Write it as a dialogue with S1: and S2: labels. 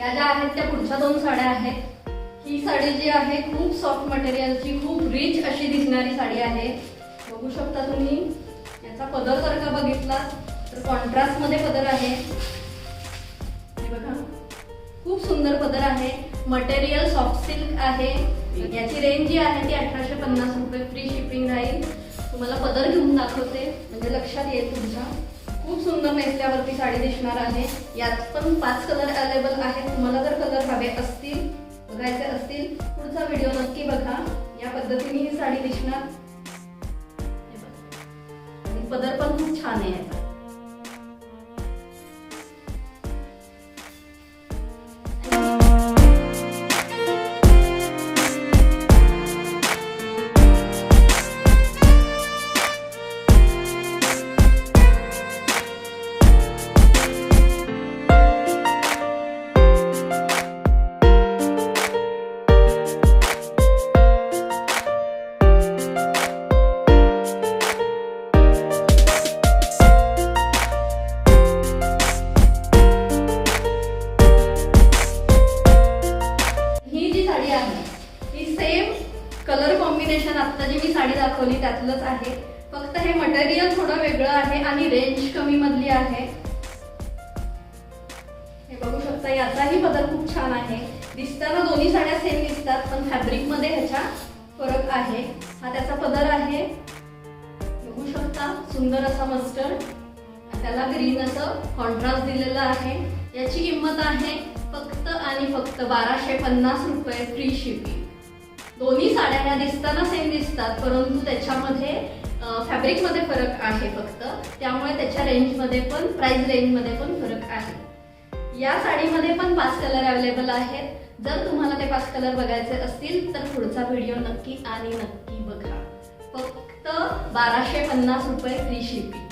S1: या ज्या आहेत त्या पुढच्या दोन साड्या आहेत. ही साडी जी आहे खूप सॉफ्ट मटेरियलची खूप रिच अशी दिसणारी साडी आहे. बघू शकता तुम्ही याचा पदर जर का बघितला तर कॉन्ट्रास्टमध्ये पदर आहे. बघा खूप सुंदर पदर आहे. मटेरियल सॉफ्ट सिल्क आहे. याची रेंज जी आहे ती अठराशे पन्नास रुपये फ्री शिपिंग राहील. तुम्हाला पदर घेऊन दाखवते. म्हणजे लक्षात येईल तुमच्या. खूप सुंदर नेसल्यावरती साडी दिसणार आहे. यात पण पाच कलर अवेलेबल आहेत. तुम्हाला जर कलर हवे असतील बघायचे असतील पुढचा व्हिडिओ नक्की बघा. या पद्धतीने ही साडी दिसणार. आणि पदर पण खूप छान आहे याचा. सेम कलर कॉम्बिनेशन आता जी मी साडी दाखवली त्यातलंच आहे. फक्त हे मटेरियल थोडं वेगळं आहे आणि रेंज कमी मधली आहे. हे बघू शकता याचाही बदल खूप छान आहे. दिसताना दोन्ही साड्या सेम दिसतात पण फॅब्रिकमध्ये ह्याच्या फरक आहे. हा त्याचा पदर आहे. बघू शकता सुंदर असा मस्टर्ड त्याला ग्रीन असं कॉन्ट्रास्ट दिलेला आहे. याची किंमत आहे फक्त आणि फक्त बाराशे पन्नास रुपये फ्री शिपिंग दोन्ही साड्या ह्या दिसताना सेम दिसतात परंतु त्याच्यामध्ये फॅब्रिकमध्ये फरक आहे फक्त. त्यामुळे त्याच्या रेंजमध्ये पण प्राईस रेंजमध्ये पण फरक आहे. या साडीमध्ये पण पाच कलर अवेलेबल आहेत. जर तुम्हाला ते पाच कलर बघायचे असतील तर पुढचा व्हिडिओ नक्की आणि नक्की बघा. फक्त बाराशे पन्नास रुपये फ्री शिपिंग